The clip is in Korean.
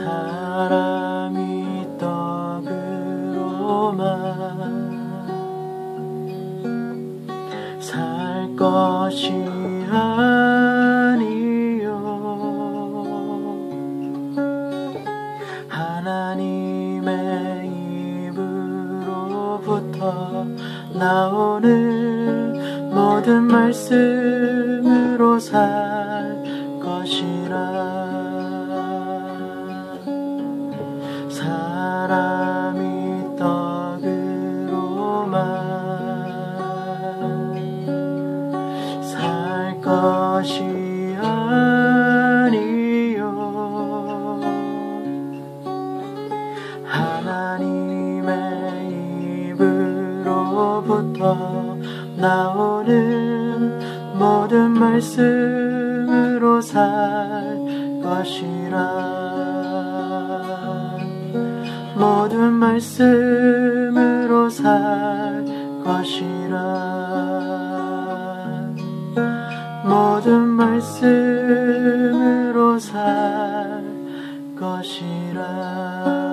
사람이 떡으로만 살 것이 아니요. 하나님의 입으로부터 나오는 모든 말씀으로 살 것이라. 것이 아니요. 하나님의 입으로부터 나오는 모든 말씀으로 살 것이라. 모든 말씀으로 살 것이라 모든 말씀으로 살 것이라